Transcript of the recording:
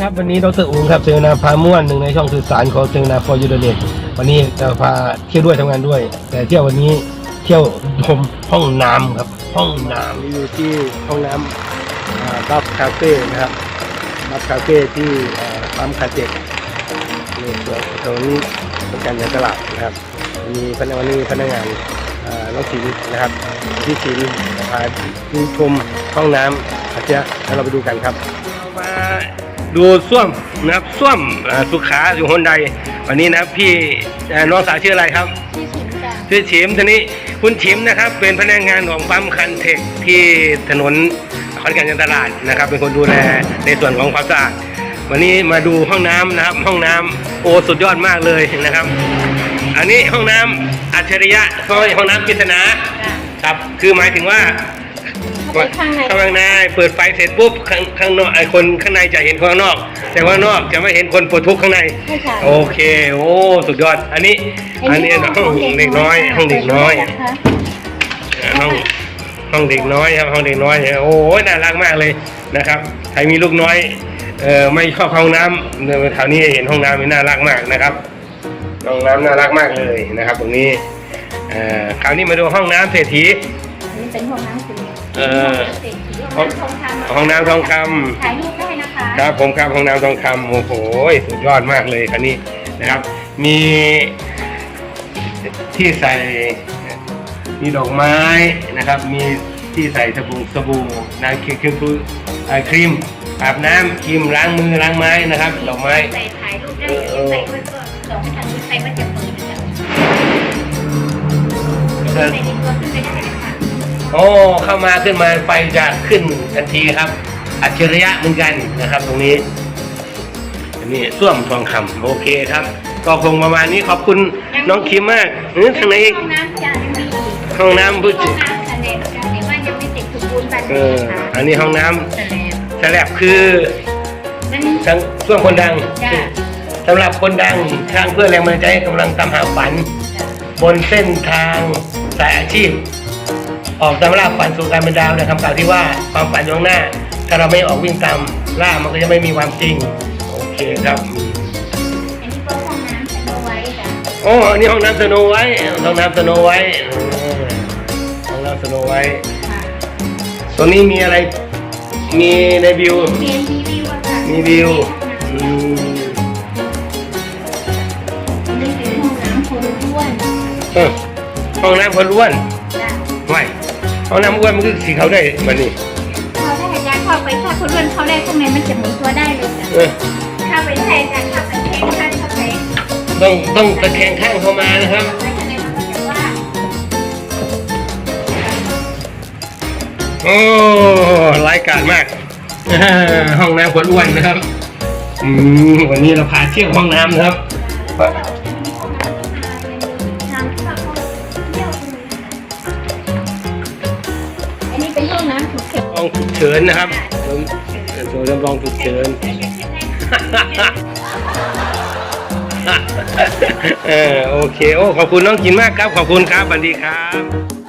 ครับวันนี้ดรอุ้งครับเซนาพาม่วนหนึ่งในช่องสื่อสารของเซนาฟอร์ยูเดเนตวันนี้จะพาเที่ยวด้วยทำงานด้วย แต่เที่ยววันนี้เที่ยวชมห้องน้ำครับ ห้องน้ำอยู่ที่ห้องน้ำบัฟคาเฟ่นะครับบัฟคาเฟ่ที่ปั๊มคาเจ็ดนี่ตัวตรงนี้เป็นการยางตลาดนะครับ มีพนักวันนี้พนักงานน้องศิลนะครับที่ศิลพาดูชมห้องน้ำอาเจียแล้วเราไปดูกันครับ ดูส้วมนะครับส้วมอ่าสุขาอยู่ฮนใด วันนี้นะครับพี่เอ่อน้องสาวชื่ออะไรครับที่ชิมจ้ะชื่อฉิมทีนี้คุณฉิมนะครับ เป็นพนักงานของปั๊มคันเทคที่ถนนขอนแก่นยันตลาดนะครับ เป็นคนดูแลในส่วนของความสะอาดวันนี้มาดูห้องน้ำนะครับ ห้องน้ำโอ้สุดยอดมากเลยนะครับ อันนี้ห้องน้ำอัจฉริยะเพราะว่าห้องน้ำปริศนา จ้ะครับ คือหมายถึงว่าเข้า ไปข้างในข้างในเปิดไฟเสร็จปุ๊บข้างข้างนอกไอ้คนข้างในจะเห็นคนข้างนอก แต่ว่านอกจะไม่เห็นคนปวดทุกข์ข้างในใช่ค่ะโอเค โอ้สุดยอด อันนี้ อันนี้ห้องเด็กน้อยห้องเด็กน้อยนะคะห้องห้องเด็กน้อยครับห้องเด็กน้อยเนี่ยโอ้ยน่ารักมากเลยนะครับใครมีลูกน้อยเอ่อไม่ชอบเข้าห้องน้ำเนี่ยแถวนี้เห็นห้องน้ำมันน่ารักมากนะครับห้องน้ำน่ารักมากเลยนะครับ ตรงนี้เอ่อคราวนี้มาดูห้องน้ำเศรษฐีอั นนี้เป็นห้องน้ำสีเออ ห้องน้ำทองคำห้องน้ำทองคำถ่ายรูปได้นะคะครับผมครับห้องน้ำทองคำโอ้โหสุดยอดมากเลยคันนี้นะครับ มีที่ใส่มีดอกไม้นะครับ มีที่ใส่สบู่สบู่นางครีมครีมอ่าครีมอาบน้ำครีมล้างมือล้างไม้นะครับดอกไม้ ใส่ถ่ายรูปได้เลยใส่ด้วยก็สองพันใครว่าจะเปิดจ้ะใส่ในตัวขึ้นไปได้เลยค่ะ โอ้เข้ามาขึ้นมาไฟจะขึ้นทันทีครับ อัจฉริยะเหมือนกันนะครับ ตรงนี้อันนี้ส้วมทองคำโอเคครับ ก็คงประมาณนี้ขอบคุณน้องคิมมากเออข้างในอีกห้องน้ำจ้ะยังมีอีกห้องน้ำผู้ห้จิองน้ำทะเลจ้ะแต่ว่ายังไม่เสร็จสมบูรณ์แบบเอนี้อค่ะอันนี้ห้องน้ำทะเลสแลบคือมันทั้งส่วนคนดังจ้ะสำหรับคนดังทางเพื่อแรงบันดาลใจให้กำลังตามหาฝันจ้ะบนเส้นทางสายอาชีพ ออกตามล่าฝันสู่การเป็นดาวในคำกล่าวที่ว่าความฝันอยู่ข้างหน้า ถ้าเราไม่ออกวิ่งตามล่ามันก็จะไม่มีความจริง โอเคครับอันนี้ก็ห้องน้ำสโนไว้จ้ะโอ้อันนี้ห้องน้ำสโนไว้ห้องน้ำสโนไว้เออห้องน้ำสโนไว้ค่ะตรงนี้มีอะไรมีในวิวเมียนมีวิวอะค่ะมีวิวอืมอันนี้เป็นห้องน้ำคนอ้วนเออห้องน้ำคนอ้วนจ้ะ ไม่ ห้องน้ำอ้วนมันคือสีเขาได้มันนี่เขาได้อาจารย์เข้าไปถ้าคนอ้วนเข้าได้ข้างในมันจะหมุนตัวได้เลยจ้ะเออถ้าเป็นไทยอาจารย์เข้าไปแข่งขันเข้าไปต้องต้องตะแคงข้างเข้ามานะครับแล้วคะแนนมันก็จะว่าโอ้ร้ายกาจมากอ่าห้องน้ำคนอ้วนนะครับอืมวันนี้เราพาเที่ยวห้องน้ำนะครับ องฉุกเฉินนะครับตัวจำลองฉุกเฉินเออโอเค โอ้ ขอบคุณน้องกินมากครับ ขอบคุณครับสวัสดีครับ